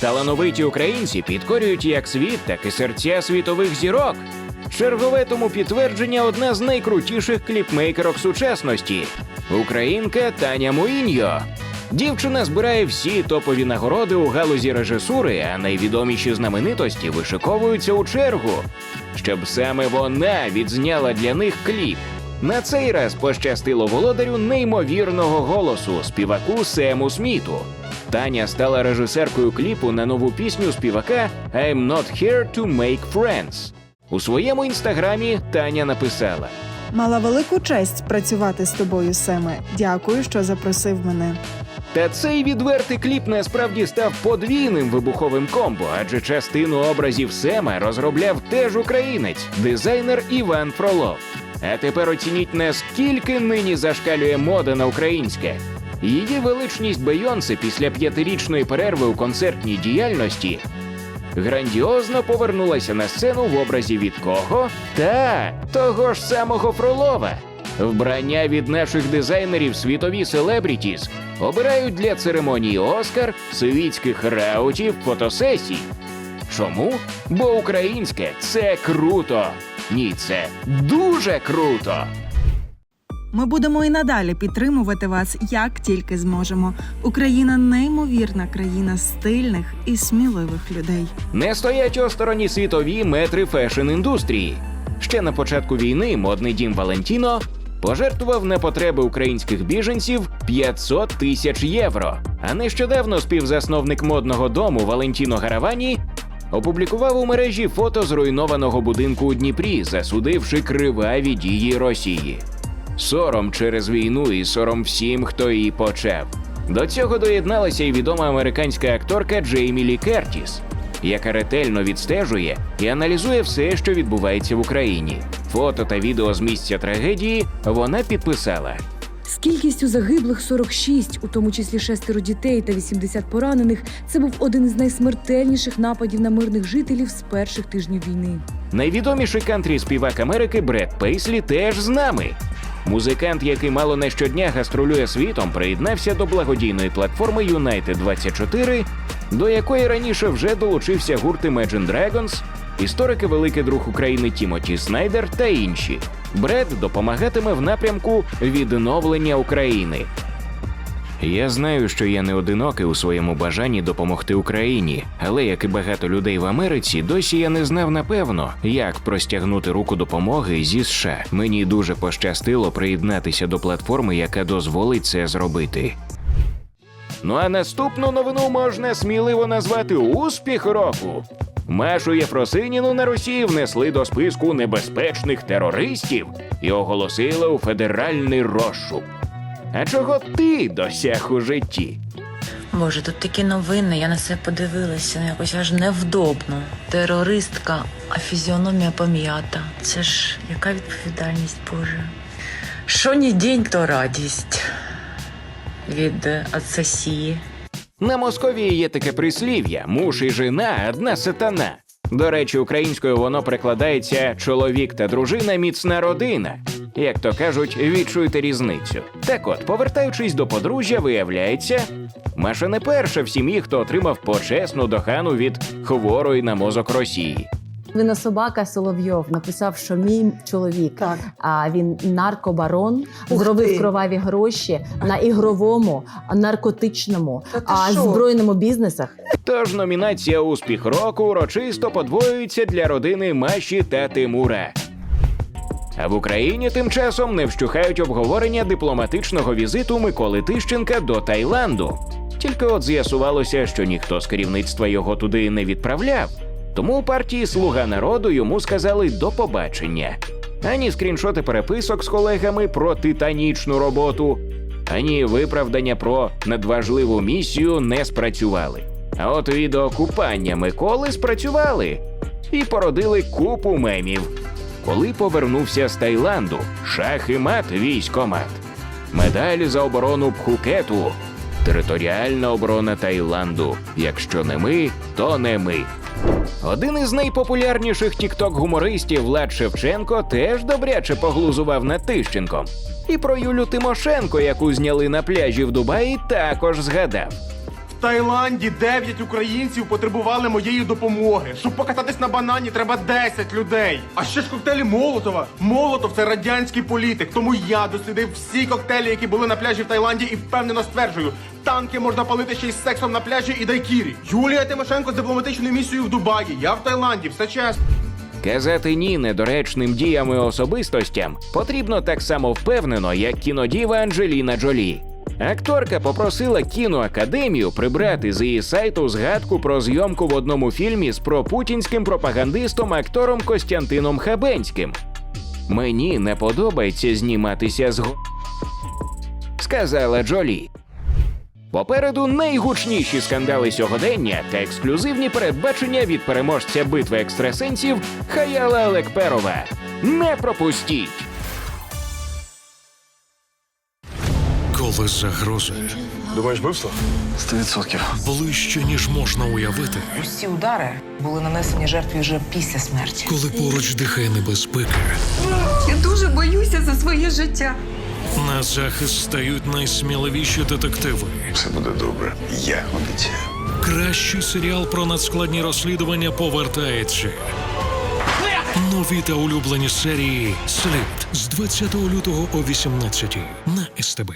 Талановиті українці підкорюють як світ, так і серця світових зірок. Чергове тому підтвердження одна з найкрутіших кліпмейкерок сучасності українка Таня Муіньо. Дівчина збирає всі топові нагороди у галузі режисури, а найвідоміші знаменитості вишиковуються у чергу, щоб саме вона відзняла для них кліп. На цей раз пощастило володарю неймовірного голосу співаку Сему Сміту. Таня стала режисеркою кліпу на нову пісню співака I'm not here to make friends. У своєму інстаграмі Таня написала: Мала велику честь працювати з тобою, Семе. Дякую, що запросив мене. Та цей відвертий кліп насправді став подвійним вибуховим комбо, адже частину образів Сема розробляв теж українець, дизайнер Іван Фролов. А тепер оцініть, наскільки нині зашкалює мода на українське. Її величність Бейонсе після п'ятирічної перерви у концертній діяльності грандіозно повернулася на сцену в образі від кого? Та того ж самого Фролова. Вбрання від наших дизайнерів світові селебрітіс обирають для церемонії Оскар, світських раутів, фотосесій. Чому? Бо українське це круто. Ні, це дуже круто. Ми будемо і надалі підтримувати вас як тільки зможемо. Україна неймовірна країна стильних і сміливих людей. Не стоять осторонні світові метри фешн-індустрії. Ще на початку війни модний дім Валентіно пожертвував на потреби українських біженців 500 тисяч євро. А нещодавно співзасновник модного дому Валентіно Гаравані опублікував у мережі фото зруйнованого будинку у Дніпрі, засудивши криваві дії Росії. Сором через війну і сором всім, хто її почав. До цього доєдналася й відома американська акторка Джеймі Кертіс, яка ретельно відстежує і аналізує все, що відбувається в Україні. Фото та відео з місця трагедії вона підписала. З кількістю загиблих 46, у тому числі шестеро дітей та 80 поранених, це був один із найсмертельніших нападів на мирних жителів з перших тижнів війни. Найвідоміший кантрі співак Америки Бред Пейслі теж з нами. Музикант, який мало не щодня гастролює світом, приєднався до благодійної платформи United 24 до якої раніше вже долучився гурт Imagine Dragons, історики Великий друг України Тімоті Снайдер та інші. Бред допомагатиме в напрямку відновлення України. Я знаю, що я не одинокий у своєму бажанні допомогти Україні, але як і багато людей в Америці, досі я не знав напевно, як простягнути руку допомоги зі США. Мені дуже пощастило приєднатися до платформи, яка дозволить це зробити. Ну а наступну новину можна сміливо назвати успіх року. Машу Єфросиніну на Росії внесли до списку небезпечних терористів і оголосили у федеральний розшук. А чого ти досяг у житті? Боже, тут такі новини, я на це подивилася, ну якось аж невдобно. Терористка, а фізіономія пом'ята. Це ж яка відповідальність, Боже. Що ні день, то радість від Ацасії. На Московії є таке прислів'я: муж і жена одна сатана. До речі, українською воно прикладається чоловік та дружина міцна родина. Як то кажуть, відчуйте різницю. Так от, повертаючись до подружжя, виявляється, Маша не перша в сім'ї, хто отримав почесну дохану від хворої на мозок Росії. Він собака Соловйов написав, що мій чоловік, Так. а він наркобарон, Ух зробив ти. кроваві гроші на ігровому, наркотичному, а збройному бізнесах. Тож номінація Успіх року урочисто подвоюється для родини Маші та Тимура. А в Україні тим часом не вщухають обговорення дипломатичного візиту Миколи Тищенка до Таїланду. Тільки от з'ясувалося, що ніхто з керівництва його туди не відправляв. Тому у партії Слуга народу йому сказали до побачення. Ані скріншоти переписок з колегами про титанічну роботу, ані виправдання про надважливу місію не спрацювали. А от відео купання Миколи спрацювали і породили купу мемів. Коли повернувся з Таїланду, шах і мат військомат. Медаль за оборону Пхукету. Територіальна оборона Таїланду. Якщо не ми, то не ми. Один із найпопулярніших тікток-гумористів Влад Шевченко теж добряче поглузував над Тищенком. І про Юлю Тимошенко, яку зняли на пляжі в Дубаї, також згадав. В Таїланді 9 українців потребували моєї допомоги. Щоб покататись на банані, треба 10 людей. А ще ж коктейлі Молотова. Молотов це радянський політик. Тому я дослідив всі коктейлі, які були на пляжі в Таїланді, і впевнено стверджую, танки можна палити ще й з сексом на пляжі і дайкірі. Юлія Тимошенко з дипломатичною місією в Дубаї. Я в Таїланді, все чесно. Казати ні недоречним діям і особистостям потрібно так само впевнено, як кінодіва Анджеліна Джолі. Акторка попросила кіноакадемію прибрати з її сайту згадку про зйомку в одному фільмі з пропутінським пропагандистом актором Костянтином Хабенським. Мені не подобається зніматися з сказала Джолі. Попереду найгучніші скандали сьогодення та ексклюзивні передбачення від переможця битви екстрасенсів Хаяла Алекперова. Не пропустіть! Коли загрози Думаєш, вбивство? Сто відсотків. ближче, ніж можна уявити, Усі удари були нанесені жертві вже після смерті. коли поруч дихає небезпека, Я дуже боюся за своє життя. На захист стають найсміливіші детективи. Все буде добре. Я обіцяю. Кращий серіал про надскладні розслідування повертається. Нові та улюблені серії Слід з 20 лютого о 18 на СТБ.